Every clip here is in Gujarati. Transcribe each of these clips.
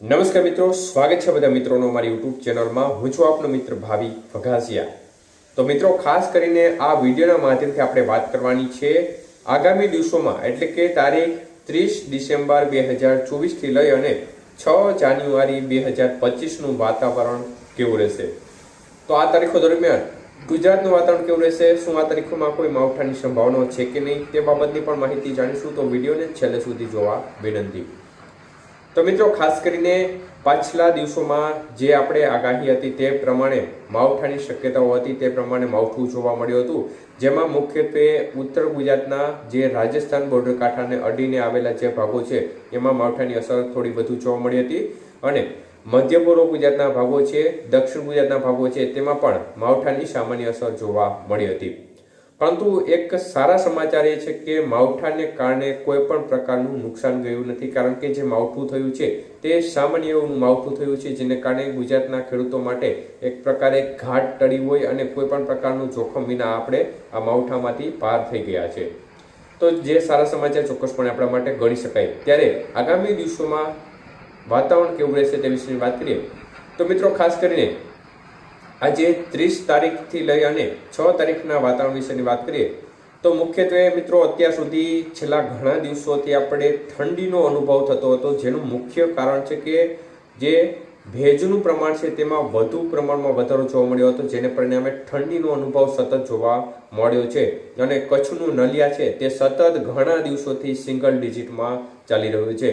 નમસ્કાર મિત્રો, સ્વાગત છે બધા મિત્રોનો અમારી યુટ્યુબ ચેનલમાં. હું છું આપનો મિત્ર ભાવિ વઘાસિયા તો મિત્રો, ખાસ કરીને આ વિડીયોના માધ્યમથી આપણે વાત કરવાની છે આગામી દિવસોમાં, એટલે કે તારીખ ત્રીસ ડિસેમ્બર બે હજાર ચોવીસથી લઈ અને છ જાન્યુઆરી બે હજાર પચીસનું વાતાવરણ કેવું રહેશે? તો આ તારીખો દરમિયાન ગુજરાતનું વાતાવરણ કેવું રહેશે? શું આ તારીખોમાં કોઈ માવઠાની સંભાવનાઓ છે કે નહીં? તે બાબતની પણ માહિતી જાણીશું. તો વિડીયોને છેલ્લે સુધી જોવા વિનંતી. તો મિત્રો, ખાસ કરીને પાછલા દિવસોમાં જે આપણે આગાહી હતી તે પ્રમાણે માવઠાની શક્યતાઓ હતી તે પ્રમાણે માવઠું જોવા મળ્યું હતું. જેમાં મુખ્યત્વે ઉત્તર ગુજરાતના જે રાજસ્થાન બોર્ડર કાંઠાને અડીને આવેલા જે ભાગો છે, એમાં માવઠાની અસર થોડી વધુ જોવા મળી હતી. અને મધ્ય પૂર્વ ગુજરાતના ભાગો છે, દક્ષિણ ગુજરાતના ભાગો છે, તેમાં પણ માવઠાની સામાન્ય અસર જોવા મળી હતી. પરંતુ એક સારા સમાચાર એ છે કે માવઠાને કારણે કોઈ પણ પ્રકારનું નુકસાન ગયું નથી. કારણ કે જે માવઠું થયું છે તે સામાન્ય એવું માવઠું થયું છે જેને કારણે ગુજરાતના ખેડૂતો માટે એક પ્રકારે ઘાટ ટળી હોય અને કોઈ પણ પ્રકારનું જોખમ વિના આપણે આ માવઠામાંથી પાર થઈ ગયા છે. તો જે સારા સમાચાર ચોક્કસપણે આપણા માટે ગણી શકાય. ત્યારે આગામી દિવસોમાં વાતાવરણ કેવું રહેશે તે વિશેની વાત કરીએ. તો મિત્રો, ખાસ કરીને આજે ત્રીસ તારીખથી લઈ અને છ તારીખના વાતાવરણ વિશેની વાત કરીએ, તો મુખ્યત્વે મિત્રો અત્યાર સુધી છેલ્લા ઘણા દિવસોથી આપણે ઠંડીનો અનુભવ થતો હતો, જેનું મુખ્ય કારણ છે કે જે ભેજનું પ્રમાણ છે તેમાં વધુ પ્રમાણમાં વધારો જોવા મળ્યો હતો, જેને પરિણામે ઠંડીનો અનુભવ સતત જોવા મળ્યો છે અને કચ્છનું નલિયા છે તે સતત ઘણા દિવસોથી સિંગલ ડિજિટમાં ચાલી રહ્યું છે.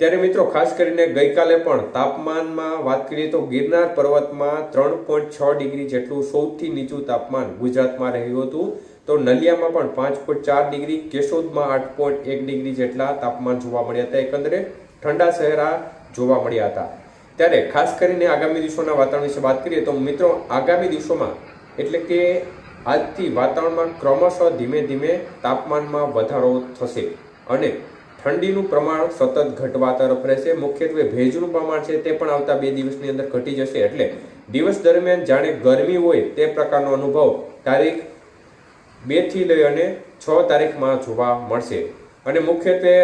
ત્યારે મિત્રો, ખાસ કરીને ગઈકાલે પણ તાપમાનમાં વાત કરીએ તો ગિરનાર પર્વતમાં ત્રણ પોઈન્ટ છ ડિગ્રી જેટલું સૌથી નીચું તાપમાન ગુજરાતમાં રહ્યું હતું. તો નલિયામાં પણ પાંચ પોઈન્ટ ચાર ડિગ્રી, કેશોદમાં આઠ પોઈન્ટ એક ડિગ્રી જેટલા તાપમાન જોવા મળ્યા હતા એકંદરે. ઠંડા શહેરા જોવા મળ્યા હતા. ત્યારે ખાસ કરીને આગામી દિવસોના વાતાવરણ વિશે વાત કરીએ તો મિત્રો, આગામી દિવસોમાં એટલે કે આજથી વાતાવરણમાં ક્રમશઃ ધીમે ધીમે તાપમાનમાં વધારો થશે. અને ઠંડીનું પ્રમાણ સતત ઘટવા તરફ રહેશે. મુખ્યત્વે ભેજનું પ્રમાણ છે તે પણ આવતા બે દિવસની અંદર ઘટી જશે. એટલે દિવસ દરમિયાન જાણે ગરમી હોય તે પ્રકારનો અનુભવ તારીખ બેથી લઈ અને છ તારીખમાં જોવા મળશે. અને મુખ્યત્વે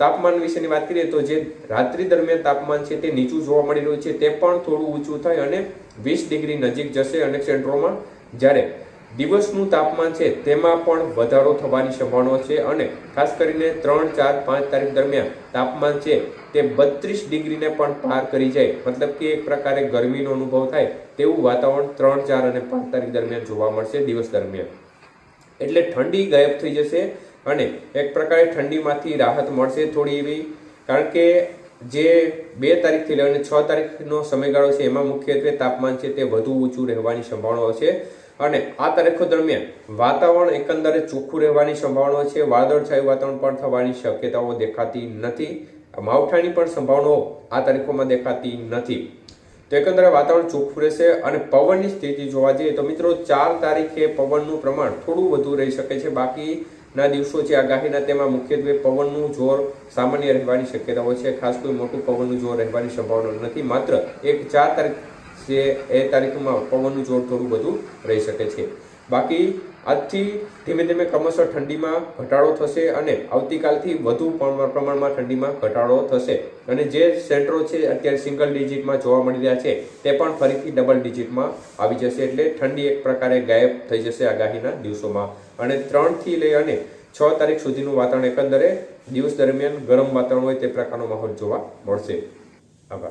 તાપમાન વિશેની વાત કરીએ તો જે રાત્રિ દરમિયાન તાપમાન છે તે નીચું જોવા મળી રહ્યું છે. તે પણ થોડું ઊંચું થાય અને વીસ ડિગ્રી નજીક જશે અને સેન્ટ્રોમાં જ્યારે દિવસનું તાપમાન છે, તેમાં પણ વધારો થવાની સંભાવના છે અને ખાસ કરીને ત્રણ, ચાર, પાંચ તારીખ દરમિયાન તાપમાન છે, તે બત્રીસ ડિગ્રીને પણ પાર કરી જાય. મતલબ કે એક પ્રકારે ગરમીનો અનુભવ થાય તેવું વાતાવરણ ત્રણ, ચાર અને પાંચ તારીખ દરમિયાન જોવા મળશે દિવસ દરમિયાન. એટલે ઠંડી ગાયબ થઈ જશે અને એક પ્રકારે ઠંડીમાંથી રાહત મળશે થોડી એવી, કારણ કે જે બે તારીખથી લઈને છ તારીખનો સમયગાળો છે, એમાં મુખ્યત્વે તાપમાન છે તે વધુ ઊંચું રહેવાની સંભાવનાઓ છે. અને આ તારીખો દરમિયાન વાતાવરણ એકંદરે ચોખ્ખું રહેવાની સંભાવનાઓ છે. વાદળછાયું વાતાવરણ પણ થવાની શક્યતાઓ દેખાતી નથી. માવઠાની પણ સંભાવનાઓ આ તારીખોમાં દેખાતી નથી. તો એકંદરે વાતાવરણ ચોખ્ખું રહેશે અને પવનની સ્થિતિ જોવા જઈએ તો મિત્રો ચાર તારીખે પવનનું પ્રમાણ થોડું વધુ રહી શકે છે. બાકીના દિવસો છે આગાહીના તેમાં મુખ્યત્વે પવનનું જોર સામાન્ય રહેવાની શક્યતાઓ છે. ખાસ કોઈ મોટું પવનનું જોર રહેવાની સંભાવના નથી. માત્ર એક ચાર તારીખ છે એ તારીખમાં પવનનું જોર થોડું બધું રહી શકે છે. બાકી આજથી ધીમે ધીમે ક્રમશઃ ઠંડીમાં ઘટાડો થશે અને આવતીકાલથી વધુ પ્રમાણમાં ઠંડીમાં ઘટાડો થશે. અને જે સેન્ટરો છે અત્યારે સિંગલ ડિજિટમાં જોવા મળી રહ્યા છે, તે પણ ફરીથી ડબલ ડિજિટમાં આવી જશે એટલે ઠંડી એક પ્રકારે ગાયબ થઈ જશે આગાહીના દિવસોમાં. અને ત્રણથી લઈ અને છ તારીખ સુધીનું વાતાવરણ એકંદરે દિવસ દરમિયાન ગરમ વાતાવરણ હોય તે પ્રકારનો માહોલ જોવા મળશે. આભાર.